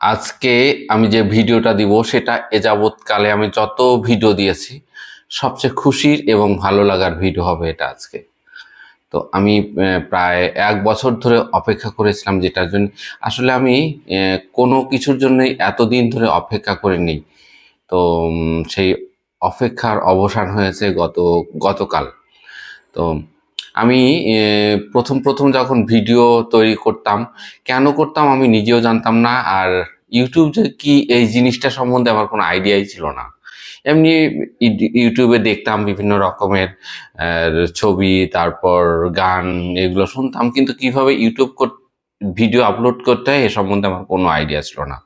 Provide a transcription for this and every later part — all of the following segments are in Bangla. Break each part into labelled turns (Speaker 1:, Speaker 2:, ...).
Speaker 1: আজকে আমি যে ভিডিওটা দিব সেটা এ যাবৎকালে আমি যত ভিডিও দিয়েছি, সবচেয়ে খুশির এবং ভালো লাগার ভিডিও হবে এটা আজকে। তো আমি প্রায় এক বছর ধরে অপেক্ষা করেছিলাম যেটার জন্য, আসলে আমি কোনো কিছুর জন্যই এতদিন ধরে অপেক্ষা করিনি। তো সেই অপেক্ষার অবসান হয়েছে গত, গতকাল। তো আমি প্রথম প্রথম যখন ভিডিও তৈরি করতাম, কেন করতাম আমি নিজেও জানতাম না, আর ইউটিউব যে কি এই জিনিসটা সম্বন্ধে আমার কোনো আইডিয়াই ছিল না। এমনি ইউ- ইউটিউবে দেখতাম বিভিন্ন রকমের ছবি, তারপর গান এগুলো শুনতাম, কিন্তু কীভাবে ইউটিউব ভিডিও আপলোড করতে হয় এ সম্বন্ধে আমার কোনো আইডিয়া ছিল না।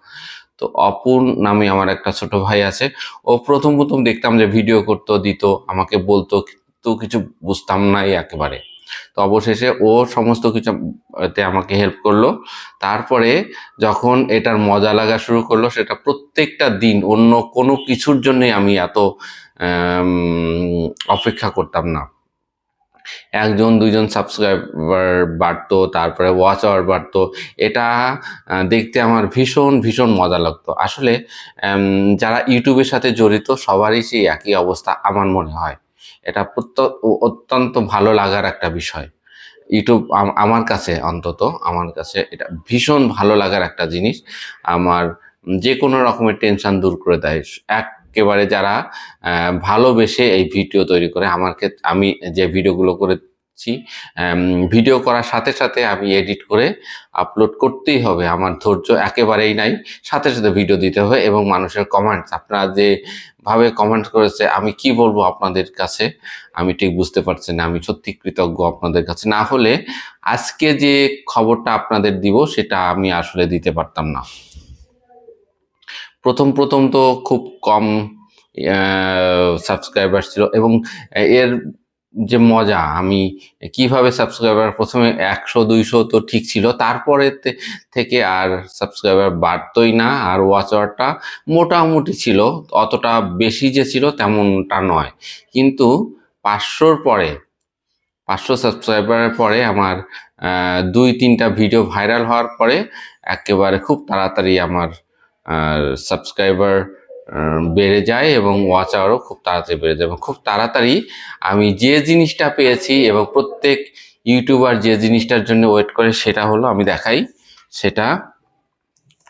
Speaker 1: তো অপুর নামে আমার একটা ছোট ভাই আছে, ও প্রথম প্রথম দেখতাম যে ভিডিও করতো, দিত, আমাকে বলতো তো কিছু বুঝতাম নাই একেবারে। তো অবশেষে ও সমস্ত কিছু তে আমাকে হেল্প করল। তারপরে যখন এটার মজা লাগা শুরু করল, সেটা প্রত্যেকটা দিন অন্য কোনো কিছুর জন্যই আমি এত অপেক্ষা করতাম না। একজন, দুইজন সাবস্ক্রাইবার বাড়তো, তারপরে ওয়াচ আওয়ার বাড়তো। এটা দেখতে আমার ভীষণ ভীষণ মজা লাগতো। আসলে যারা ইউটিউবের সাথে জড়িত, সবারই সেই একই অবস্থা আমার মনে হয়। এটা অত্যন্ত ভালো লাগার একটা বিষয়। ইউটিউব আমার কাছে অন্তত, আমার কাছে এটা ভীষণ ভালো লাগার একটা জিনিস। আমার যে কোনো রকমের টেনশন দূর করে দেয়। একেবারে যারা ভালোবেসে এই ভিডিও তৈরি করে, আমার ক্ষেত্রে আমি যে ভিডিওগুলো করেছি। ভিডিও করার সাথে সাথে আমি এডিট করে আপলোড করতেই হবে। আমার ধৈর্য একেবারেই নাই। সাথে সাথে ভিডিও দিতে হবে এবং মানুষের কমেন্টস আপনারা যে ভাবে কমেন্ট করেছে, আমি কি বলব আপনাদের কাছে, আমি ঠিক বুঝতে পারছি না। আমি সত্যি কৃতজ্ঞ আপনাদের কাছে। না হলে আজকে যে খবরটা আপনাদের দিব, সেটা আমি আসলে দিতে পারতাম না। প্রথম প্রথম তো খুব কম সাবস্ক্রাইবার ছিল এবং এর যে মজা, আমি কীভাবে সাবস্ক্রাইবার প্রথমে একশো, দুইশো তো ঠিক ছিল, তারপরে থেকে আর সাবস্ক্রাইবার বাড়তোই না, আর ওয়াচ আওয়ারটা মোটামুটি ছিল, অতটা বেশি যে ছিল তেমনটা নয়। কিন্তু পাঁচশোর পরে, পাঁচশো সাবস্ক্রাইবারের পরে আমার দুই, তিনটা ভিডিও ভাইরাল হওয়ার পরে, একেবারে খুব তাড়াতাড়ি আমার সাবস্ক্রাইবার বেড়ে যায় এবং ওয়াচ আওয়ারও খুব তাড়াতাড়ি বেড়ে যায় এবং খুব তাড়াতাড়ি আমি যে জিনিসটা পেয়েছি এবং প্রত্যেক ইউটিউবার যে জিনিসটার জন্য ওয়েট করে সেটা হলো আমি দেখাই। সেটা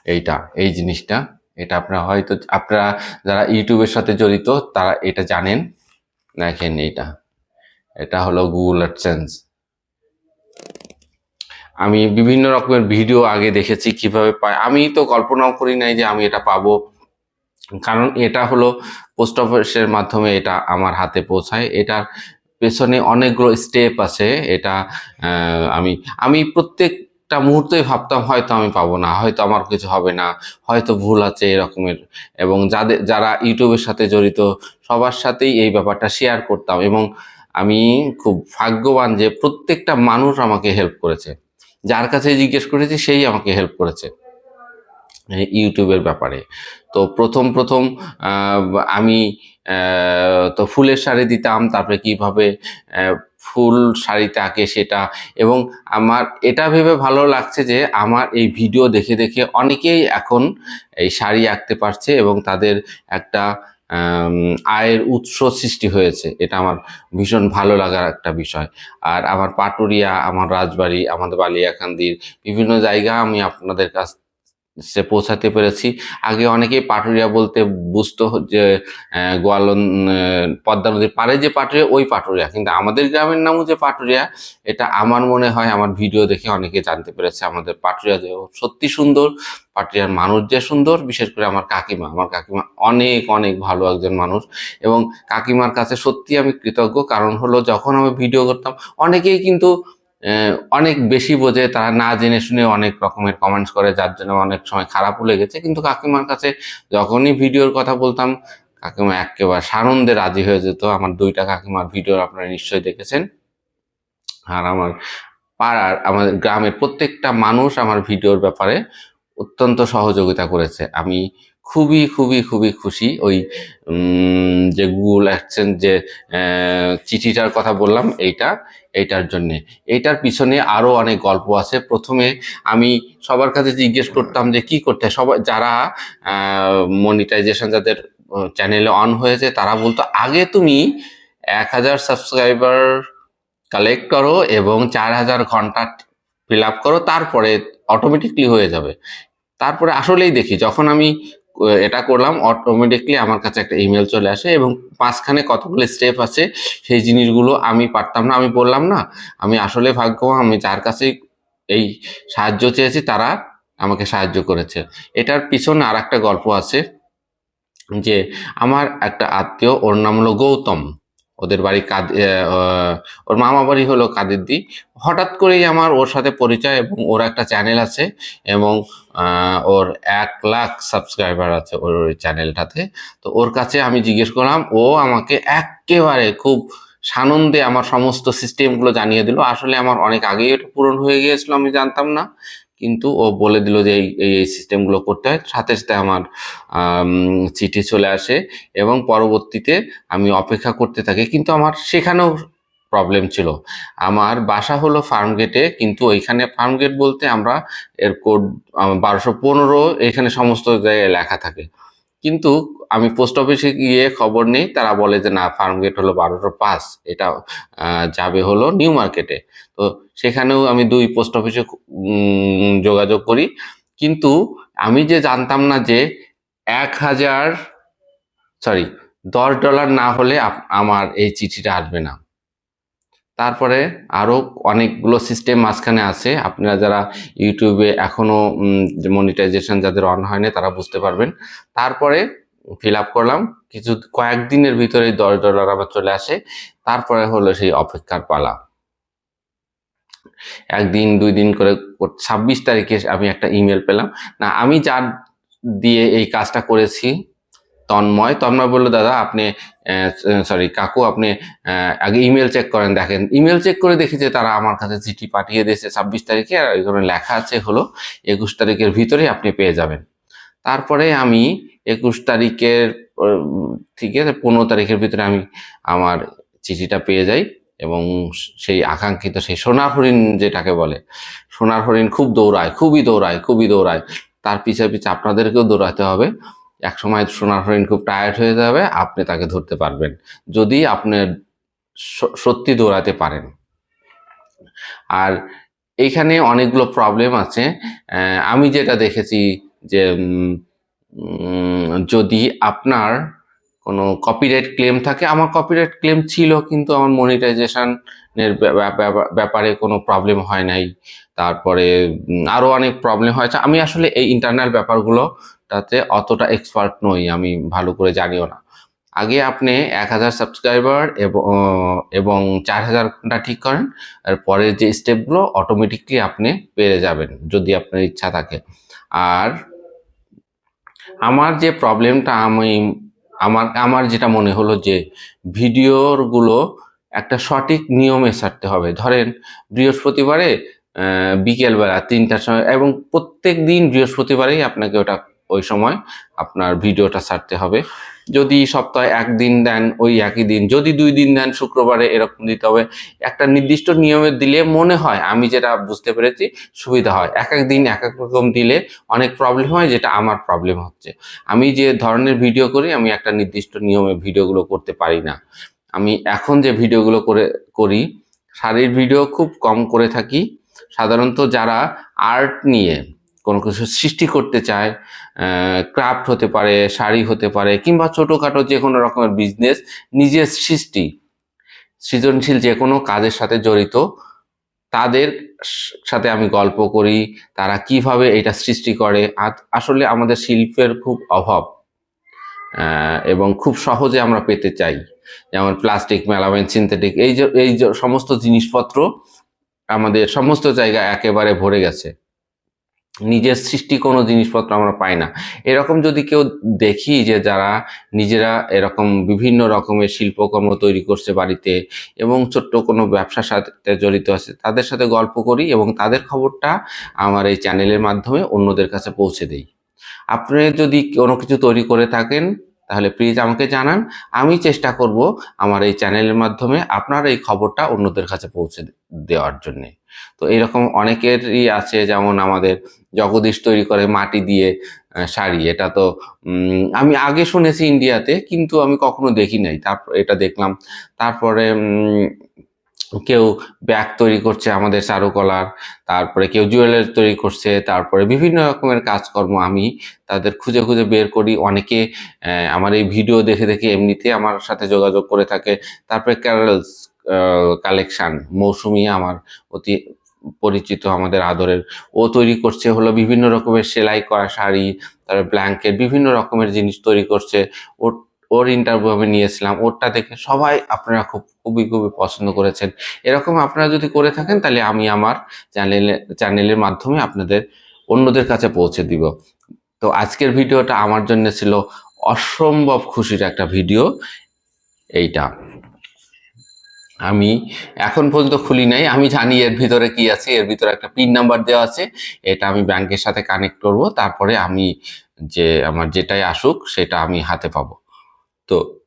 Speaker 1: এইটা, এই জিনিসটা। এটা আপনারা হয়তো, আপনারা যারা ইউটিউবের সাথে জড়িত, তারা এটা জানেন। দেখেন এইটা। এটা হলো গুগল অ্যাডসেন্স আমি বিভিন্ন রকমের ভিডিও আগে দেখেছি, কীভাবে পাই আমি তো কল্পনাও করি নাই যে আমি এটা পাবো। কারণ এটা হলো পোস্ট অফিসের মাধ্যমে এটা আমার হাতে পৌঁছায়। এটার পেছনে অনেকগুলো স্টেপ আছে। এটা আমি আমি প্রত্যেকটা মুহূর্তেই ভাবতাম, হয়তো আমি পাবো না, হয়তো আমার কিছু হবে না, হয়তো ভুল আছে এরকমের। এবং যাদের, যারা ইউটিউবের সাথে জড়িত, সবার সাথেই এই ব্যাপারটা শেয়ার করতাম এবং আমি খুব ভাগ্যবান যে প্রত্যেকটা মানুষ আমাকে হেল্প করেছে। যার কাছে জিজ্ঞেস করেছি, সেই আমাকে হেল্প করেছে ইউটিউবের ব্যাপারে। তো প্রথম প্রথম আমি তো ফুলের শাড়ি দিতাম, তারপরে কীভাবে ফুল শাড়িতে আঁকে সেটা, এবং আমার, এটা ভেবে ভালো লাগছে যে আমার এই ভিডিও দেখে দেখে অনেকেই এখন এই শাড়ি আঁকতে পারছে এবং তাদের একটা আয়ের উৎস সৃষ্টি হয়েছে। এটা আমার ভীষণ ভালো লাগার একটা বিষয়। আর আমার পাটুরিয়া, আমার রাজবাড়ি, আমাদের বালিয়াকান্দির বিভিন্ন জায়গা আমি আপনাদের কাছ সে পৌঁছাতে পেরেছি। আগে অনেকেই পাটুরিয়া বলতে বুঝতো যে গোয়ালন পদ্মা নদীর পাড়ে যে পাটুরিয়া, ওই পাটুরিয়া। কিন্তু আমাদের গ্রামের নামও যে পাটুরিয়া, এটা আমার মনে হয়, আমার ভিডিও দেখে অনেকে জানতে পেরেছে আমাদের পাটুরিয়া যে সত্যি সুন্দর, পাটুরিয়ার মানুষ যে সুন্দর, বিশেষ করে আমার কাকিমা। আমার কাকিমা অনেক অনেক ভালো একজন মানুষ এবং কাকিমার কাছে সত্যি আমি কৃতজ্ঞ। কারণ হলো, যখন আমি ভিডিও করতাম, অনেকেই কিন্তু অনেক বেশি বোঝে, তারা না জেনে শুনে অনেক রকমের কমেন্টস করে, যার জন্য অনেক সময় খারাপও লেগেছে। কিন্তু কাকিমার কাছে যখনই ভিডিওর কথা বলতাম, কাকিমা একেবারে সানন্দে রাজি হয়ে যেত। আমার দুইটা কাকিমার ভিডিও আপনারা নিশ্চয়ই দেখেছেন। আর আমার পাড়ার আমাদের গ্রামের প্রত্যেকটা মানুষ আমার ভিডিওর ব্যাপারে অত্যন্ত সহযোগিতা করেছে। আমি খুবই খুবই খুবই খুশি ওই যে গুগল অ্যাকসেন্স যে চিঠিটার কথা বললাম এইটা, এইটার জন্যে এইটার পিছনে আরও অনেক গল্প আছে প্রথমে আমি সবার কাছে জিজ্ঞেস করতাম যে কি করতে? সবাই, যারা মনিটাইজেশন যাদের চ্যানেলে অন হয়েছে, তারা বলতো, আগে তুমি এক হাজার সাবস্ক্রাইবার কালেক্ট করো এবং চার হাজার ঘণ্টা ফিল আপ করো, তারপরে অটোমেটিকলি হয়ে যাবে তারপরে আসলেই দেখি, যখন আমি এটা করলাম অটোমেটিকলি আমার কাছে একটা ইমেল চলে আসে এবং পাঁচখানে কতগুলো স্টেপ আছে সেই জিনিসগুলো আমি পারতাম না, আমি বললাম না, আমি আসলে ভাগ্যবান, আমি যার কাছে এই সাহায্য চেয়েছি তারা আমাকে সাহায্য করেছে। এটার পিছনে আর একটা গল্প আছে যে, আমার একটা আত্মীয়, ওর নাম হলো গৌতম। ওদের বাড়ি কাদ ওর মামা বাড়ি হলো কাদেরদি। হঠাৎ করেই আমার ওর সাথে পরিচয় এবং ওর একটা চ্যানেল আছে এবং ওর এক লাখ সাবস্ক্রাইবার আছে ওর ওই চ্যানেলটাতে তো ওর কাছে আমি জিজ্ঞেস করলাম, ও আমাকে একেবারে খুব সানন্দে আমার সমস্ত সিস্টেমগুলো জানিয়ে দিল। আসলে আমার অনেক আগেই এটা পূরণ হয়ে গিয়েছিল, আমি জানতাম না। কিন্তু ও বলে দিল যে এই এই সিস্টেমগুলো করতে হয়। সাথে সাথে আমার চিঠি চলে আসে এবং পরবর্তীতে আমি অপেক্ষা করতে থাকি। কিন্তু আমার সেখানেও প্রবলেম ছিল। আমার বাসা হলো ফার্ম গেটে কিন্তু ওইখানে ফার্ম গেট বলতে আমরা এর কোড বারোশো পনেরো এখানে সমস্ত জায়গায় লেখা থাকে। কিন্তু আমি পোস্ট অফিসে গিয়ে খবর নেই, তারা বলে যে, না ফার্ম গেট হলো বারোশো পাঁচ, এটা যাবে হলো নিউ মার্কেটে তো সেখানেও আমি দুই পোস্ট অফিসে যোগাযোগ করি। কিন্তু আমি যে জানতাম না যে এক হাজার সরি দশ ডলার না হলে আমার এই চিঠিটা আসবে না। তারপরে আরও অনেকগুলো সিস্টেম মাঝখানে আছে। আপনারা যারা ইউটিউবে এখনও মনিটাইজেশন যাদের অন হয়নি, তারা বুঝতে পারবেন। তারপরে ফিল আপ করলাম। কিছু কয়েকদিনের ভিতরেই দশ ডলার আবার চলে আসে। তারপরে হলো সেই অপেক্ষার পালা। একদিন, দুই দিন করে ছাব্বিশ তারিখে আমি একটা ইমেল পেলাম। না, আমি যার দিয়ে এই কাজটা করেছি তন্ময়। তন্ময় বলল, দাদা, আপনি সরি কাকু, আপনি আগে ইমেল চেক করেন, দেখেন। ইমেল চেক করে দেখি যে তারা আমার কাছে চিঠি পাঠিয়ে দিয়েছে ছাব্বিশ তারিখে, আর এখানে লেখা আছে হলো, একুশ তারিখের ভিতরেই আপনি পেয়ে যাবেন। তারপরে আমি একুশ তারিখের ঠিক আছে, পনেরো তারিখের ভিতরে আমি আমার চিঠিটা পেয়ে যাই এবং সেই আকাঙ্ক্ষিত, সেই সোনার হরিণ যেটাকে বলে সোনার হরিণ খুব দৌড়ায়, খুবই দৌড়ায় খুবই দৌড়ায়। তার পিছে পিছে আপনাদেরকেও দৌড়াতে হবে। এক সময় সোনার হরিণ খুব টায়ার্ড হয়ে যাবে আপনি তাকে ধরতে পারবেন। যদি আপনি সত্যি দৌড়াতে পারেন। আর এইখানে অনেকগুলো প্রবলেম আছে। আমি যেটা দেখেছি যে যদি আপনার কোনো কপিরাইট ক্লেম থাকে আমার কপিরাইট ক্লেম ছিল কিন্তু আমার মনিটাইজেশনের ব্যাপারে কোনো প্রবলেম হয় নাই। তারপরে উম, আরও অনেক প্রবলেম হয়েছে। আমি আসলে এই ইন্টারনাল ব্যাপারগুলো তাতে অতটা এক্সপার্ট নই, আমি ভালো করে জানিও না। আগে আপনি এক হাজার সাবস্ক্রাইবার এবং চার হাজার ঘণ্টা ঠিক করেন, আর পরের যে স্টেপগুলো অটোমেটিকলি আপনি পেরে যাবেন, যদি আপনার ইচ্ছা থাকে। আর আমার যে প্রবলেমটা আমি, আমার আমার যেটা মনে হলো যে ভিডিওরগুলো একটা সঠিক নিয়মে ছাড়তে হবে। ধরেন, বৃহস্পতিবারে বিকেলবেলা তিনটার সময় এবং প্রত্যেক দিন বৃহস্পতিবারেই আপনাকে ওটা ওই সময় আপনার ভিডিওটা ছাড়তে হবে। যদি সপ্তাহে একদিন দেন, ওই একই দিন। যদি দুই দিন দেন, শুক্রবারে এরকম দিতে হবে। একটা নির্দিষ্ট নিয়মে দিলে মনে হয়, আমি যেটা বুঝতে পেরেছি, সুবিধা হয়। এক এক দিন, এক এক রকম দিলে অনেক প্রবলেম হয়, যেটা আমার প্রবলেম হচ্ছে। আমি যে ধরনের ভিডিও করি, আমি একটা নির্দিষ্ট নিয়মে ভিডিওগুলো করতে পারি না। আমি এখন যে ভিডিওগুলো করে, করি, শাড়ির ভিডিও খুব কম করে থাকি। সাধারণত যারা আর্ট নিয়ে কোনো কিছু সৃষ্টি করতে চায় ক্রাফট হতে পারে, শাড়ি হতে পারে, কিংবা ছোটোখাটো যে কোনো রকমের বিজনেস নিজের সৃষ্টি, সৃজনশীল যে কোনো কাজের সাথে জড়িত, তাদের সাথে আমি গল্প করি, তারা কীভাবে এটা সৃষ্টি করে আসলে আমাদের শিল্পের খুব অভাব এবং খুব সহজে আমরা পেতে চাই। যেমন প্লাস্টিক মেলামাইন সিনথেটিক এই এই সমস্ত জিনিসপত্র আমাদের সমস্ত জায়গায় একেবারে ভরে গেছে। নিজের সৃষ্টি কোনো জিনিসপত্র আমরা পাই না। এরকম যদি কেউ দেখি যে যারা নিজেরা এরকম বিভিন্ন রকমের শিল্পকর্ম তৈরি করছে বাড়িতে এবং ছোট্ট কোনো ব্যবসার সাথে জড়িত আছে, তাদের সাথে গল্প করি এবং তাদের খবরটা আমার এই চ্যানেলের মাধ্যমে অন্যদের কাছে পৌঁছে দেই। আপনি যদি কোনো কিছু তৈরি করে থাকেন তাহলে প্লিজ আমাকে জানান। আমি চেষ্টা করব আমার এই চ্যানেলের মাধ্যমে আপনার এই খবরটা অন্যদের কাছে পৌঁছে দেওয়ার জন্যে। তো এরকম অনেকেরই আছে যেমন আমাদের জগদীশ তৈরি করে মাটি দিয়ে শাড়ি। এটা তো আমি আগে শুনেছি ইন্ডিয়াতে কিন্তু আমি কখনো দেখি নাই। তারপর এটা দেখলাম। তারপরে কেউ ব্যাগ তৈরি করছে আমাদের চারুকলার, তারপরে কেউ জুয়েলারি তৈরি করছে, তারপরে বিভিন্ন রকমের কাজকর্ম আমি তাদের খুঁজে খুঁজে বের করি। অনেকে আমার এই ভিডিও দেখে দেখে এমনিতে আমার সাথে যোগাযোগ করে থাকে। তারপরে ক্যারেলস কালেকশান মৌসুমি আমার অতি পরিচিত, আমাদের আদরের। ও তৈরি করছে হলো বিভিন্ন রকমের সেলাই করা শাড়ি, তারপরে ব্ল্যাঙ্কেট বিভিন্ন রকমের জিনিস তৈরি করছে। ওর ওর ইন্টারভিউ আমি নিয়েছিলাম, ওরটা দেখে সবাই আপনারা খুব, খুবই খুবই পছন্দ করেছেন। এরকম আপনারা যদি করে থাকেন, তাহলে আমি আমার চ্যানেলে চ্যানেলের মাধ্যমে আপনাদের অন্যদের কাছে পৌঁছে দিব। তো আজকের ভিডিওটা আমার জন্য ছিল অসম্ভব খুশির একটা ভিডিও, এইটা। আমি এখন পর্যন্ত খুলি নাই, আমি জানি এর ভিতরে কি আছে, এর ভিতরে একটা পিন নাম্বার দেওয়া আছে, এটা আমি ব্যাংকের সাথে কানেক্ট করব, তারপরে আমি যে, আমার যেটাই আসুক, সেটা আমি হাতে পাবো। তো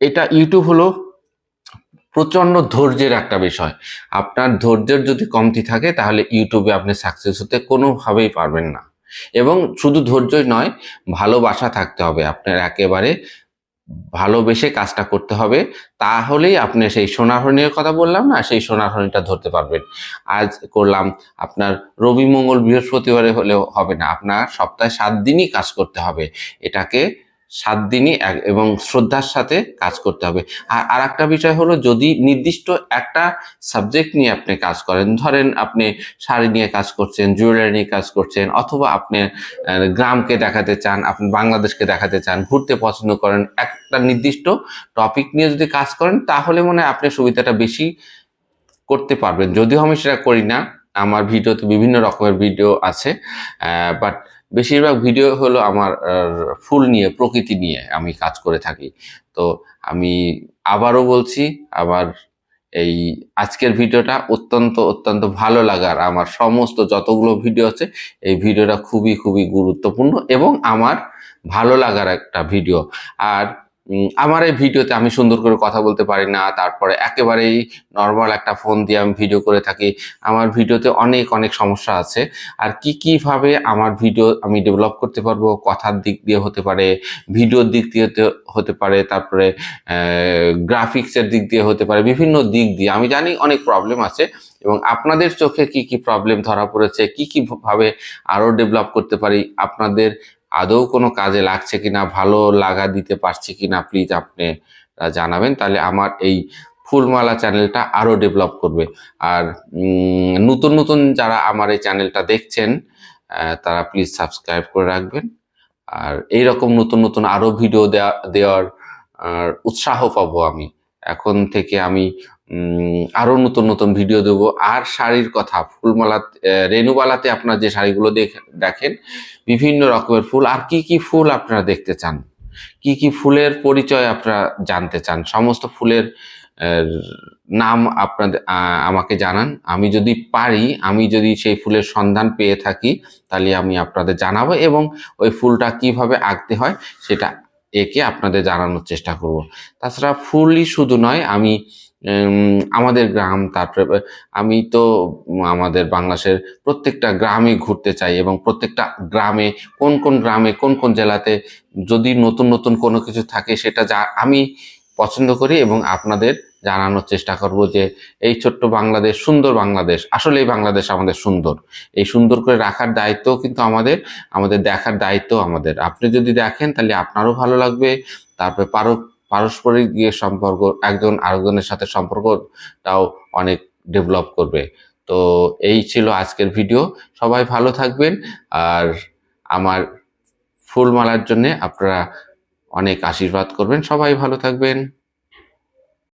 Speaker 1: এটা ইউটিউব হলো প্রচণ্ড ধৈর্যের একটা বিষয়। আপনার ধৈর্যের যদি কমতি থাকে, তাহলে ইউটিউবে আপনি সাকসেস হতে কোনোভাবেই পারবেন না। এবং শুধু ধৈর্যই নয়, ভালোবাসা থাকতে হবে। আপনার একেবারে ভালোবেসে কাজটা করতে হবে। তাহলেই আপনি সেই সোনার হরিণের কথা বললাম না, সেই সোনার হরিণটা ধরতে পারবেন। আজ করলাম আপনার রবি মঙ্গল বৃহস্পতিবারে হলেও হবে না। আপনার সপ্তাহে সাত দিনই কাজ করতে হবে। এটাকে সাত দিনই এবং শ্রদ্ধার সাথে কাজ করতে হবে। আর আর একটা বিষয় হলো, যদি নির্দিষ্ট একটা সাবজেক্ট নিয়ে আপনি কাজ করেন, ধরেন আপনি শাড়ি নিয়ে কাজ করছেন জুয়েলারি নিয়ে কাজ করছেন, অথবা আপনি গ্রামকে দেখাতে চান, আপনি বাংলাদেশকে দেখাতে চান, ঘুরতে পছন্দ করেন, একটা নির্দিষ্ট টপিক নিয়ে যদি কাজ করেন, তাহলে মনে হয় আপনি সুবিধাটা বেশি করতে পারবেন। যদিও আমি সেটা করি না, আমার ভিডিওতে বিভিন্ন রকমের ভিডিও আছে বাট বেশিরভাগ ভিডিও হলো আমার ফুল নিয়ে, প্রকৃতি নিয়ে আমি কাজ করে থাকি। তো আমি আবারও বলছি আবার এই আজকের ভিডিওটা অত্যন্ত অত্যন্ত ভালো লাগার আমার সমস্ত যতগুলো ভিডিও আছে, এই ভিডিওটা খুবই খুবই গুরুত্বপূর্ণ এবং আমার ভালো লাগার একটা ভিডিও আর আমার এই ভিডিওতে আমি সুন্দর করে কথা বলতে পারি না, তারপরে একেবারেই নর্মাল একটা ফোন দিয়ে আমি ভিডিও করে থাকি। আমার ভিডিওতে অনেক অনেক সমস্যা আছে। আর কি, কীভাবে আমার ভিডিও আমি ডেভেলপ করতে পারব, কথার দিক দিয়ে হতে পারে ভিডিওর দিক দিয়ে হতে- পারে, তারপরে গ্রাফিক্সের দিক দিয়ে হতে পারে, বিভিন্ন দিক দিয়ে। আমি জানি অনেক প্রবলেম আছে এবং আপনাদের চোখে কি কি প্রবলেম ধরা পড়েছে, কি কি ভাবে আরও ডেভেলপ করতে পারি, আপনাদের আদৌ কোনো কাজে লাগছে কিনা, ভালো লাগা দিতে পারছি কিনা প্লিজ আপনি জানাবেন। তাহলে আমার এই ফুলমালা চ্যানেলটা আরও ডেভেলপ করবে। আর নতুন নতুন যারা আমার এই চ্যানেলটা দেখছেন তারা প্লিজ সাবস্ক্রাইব করে রাখবেন। আর এইরকম নতুন নতুন আরও ভিডিও দেওয়া দেওয়ার উৎসাহ পাবো আমি। এখন থেকে আমি উম, আরও নতুন নতুন ভিডিও দেবো। আর শাড়ির কথা ফুলমালা রেণুবালাতে আপনার যে শাড়িগুলো দেখ- দেখেন বিভিন্ন রকমের ফুল। আর কি কি ফুল আপনারা দেখতে চান? কি কি ফুলের পরিচয় আপনারা জানতে চান? সমস্ত ফুলের নাম আপনাদের আমাকে জানান। আমি যদি পারি আমি যদি সেই ফুলের সন্ধান পেয়ে থাকি তাহলে আমি আপনাদের জানাব এবং ওই ফুলটা কীভাবে আঁকতে হয় সেটা একে আপনাদের জানানোর চেষ্টা করব। তাছাড়া ফুলই শুধু নয়, আমি আমাদের গ্রাম, তারপরে, আমি তো আমাদের বাংলাদেশের প্রত্যেকটা গ্রামে ঘুরতে চাই এবং প্রত্যেকটা গ্রামে, কোন কোন গ্রামে, কোন কোন জেলাতে যদি নতুন নতুন কোনো কিছু থাকে সেটা যা আমি পছন্দ করি এবং আপনাদের জানানোর চেষ্টা করব যে এই ছোট্ট বাংলাদেশ, সুন্দর বাংলাদেশ আসলে এই বাংলাদেশ আমাদের সুন্দর। এই সুন্দর করে রাখার দায়িত্ব কিন্তু আমাদের আমাদের দেখার দায়িত্ব আমাদের। আপনি যদি দেখেন তাহলে আপনারও ভালো লাগবে। তারপরে পারো, পারস্পরিক গিয়ে সম্পর্ক, একজন আরেকজনের সাথে সম্পর্কটাও অনেক ডেভেলপ করবে। তো এই ছিল আজকের ভিডিও সবাই ভালো থাকবেন। আর আমার ফুলমালার জন্যে আপনারা অনেক আশীর্বাদ করবেন। সবাই ভালো থাকবেন।